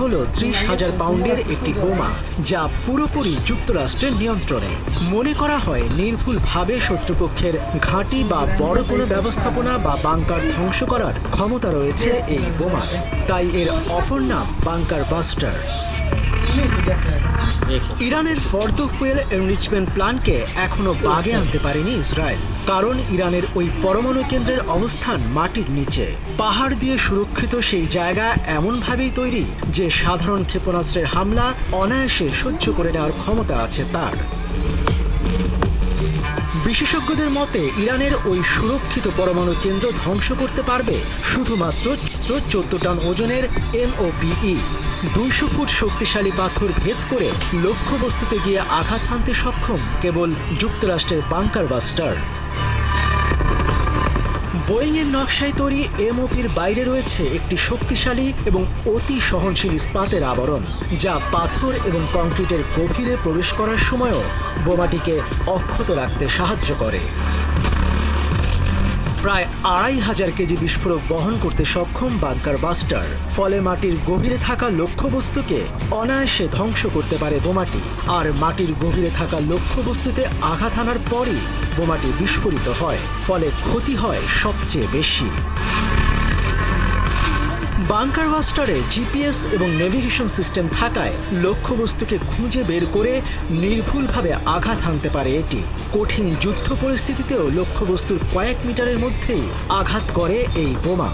হলো ত্রিশ হাজার পাউন্ডের একটি বোমা যা পুরোপুরি যুক্তরাষ্ট্রের নিয়ন্ত্রণে। মনে করা হয় নির্ভুলভাবে শত্রুপক্ষের ঘাঁটি বা বড় কোনো ব্যবস্থাপনা বা বাংকার ধ্বংস করার ক্ষমতা রয়েছে এই বোমার। তাই এর অপর নাম বাংকার বাস্টার। ইরানের ফর্দ ফুয়েল এনরিচমেন্ট প্ল্যানকে এখনও বাগে আনতে পারেনি ইসরায়েল, কারণ ইরানের ওই পরমাণু কেন্দ্রের অবস্থান মাটির নিচে। পাহাড় দিয়ে সুরক্ষিত সেই জায়গা এমনভাবেই তৈরি যে সাধারণ ক্ষেপণাস্ত্রের হামলা অনায়াসে সহ্য করে নেওয়ার ক্ষমতা আছে তার। বিশেষজ্ঞদের মতে, ইরানের ওই সুরক্ষিত পরমাণু কেন্দ্র ধ্বংস করতে পারবে শুধুমাত্র চোদ্দ টন ওজনের এমওপিই। দুইশো ফুট শক্তিশালী পাথর ভেদ করে লক্ষ্যবস্তুতে গিয়ে আঘাত হানতে সক্ষম কেবল যুক্তরাষ্ট্রের বাংকার বাস্টার। বোয়িংয়ের নকশায় তৈরি এমওপির বাইরে রয়েছে একটি শক্তিশালী এবং অতি সহনশীল ইস্পাতের আবরণ, যা পাথর এবং কংক্রিটের গভীরে প্রবেশ করার সময়ও বোমাটিকে অক্ষত রাখতে সাহায্য করে। প্রায় আড়াই হাজার কেজি বিস্ফোরক বহন করতে সক্ষম বাংকার বাস্টার। ফলে মাটির গভীরে থাকা লক্ষ্যবস্তুকে অনায়াসে ধ্বংস করতে পারে বোমাটি। আর মাটির গভীরে থাকা লক্ষ্যবস্তুতে আঘাত আনার পরই বোমাটি বিস্ফোরিত হয়, ফলে ক্ষতি হয় সবচেয়ে বেশি। বাংকার বাস্টারে জিপিএস এবং নেভিগেশন সিস্টেম থাকায় লক্ষ্যবস্তুকে খুঁজে বের করে নির্ভুলভাবে আঘাত হানতে পারে এটি। কঠিন যুদ্ধ পরিস্থিতিতেও লক্ষ্যবস্তুর কয়েক মিটারের মধ্যেই আঘাত করে এই বোমা।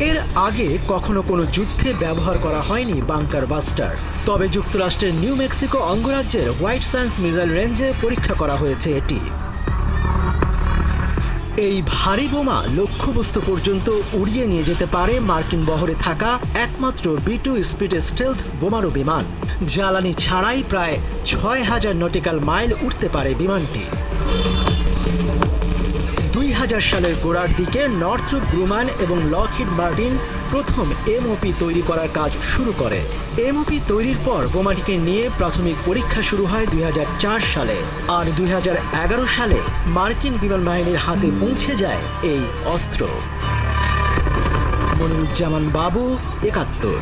এর আগে কখনো কোনো যুদ্ধে ব্যবহার করা হয়নি বাংকার বাস্টার তবে যুক্তরাষ্ট্রের নিউ মেক্সিকো অঙ্গরাজ্যের হোয়াইট সায়েন্স মিসাইল রেঞ্জে পরীক্ষা করা হয়েছে এটি। এই ভারী বোমা লক্ষ্যবস্তু পর্যন্ত উড়িয়ে নিয়ে যেতে পারে মার্কিন বহরে থাকা একমাত্র বি টু স্পিড স্টেলথ বোমারু বিমান। জ্বালানি ছাড়াই প্রায় ছয় হাজার নটিক্যাল মাইল উঠতে পারে বিমানটি। সালের গোড়ার দিকে নর্থ্রুপ গ্রুমান এবং লকহিড মার্টিন প্রথম এমওপি তৈরি করার কাজ শুরু করে। এমওপি তৈরির পর বোমাটিকে নিয়ে প্রাথমিক পরীক্ষা শুরু হয় দুই হাজার চার সালে। আর দুই হাজার এগারো সালে মার্কিন বিমান বাহিনীর হাতে পৌঁছে যায় এই অস্ত্র। মনিরুজ্জামান বাবু, একাত্তর।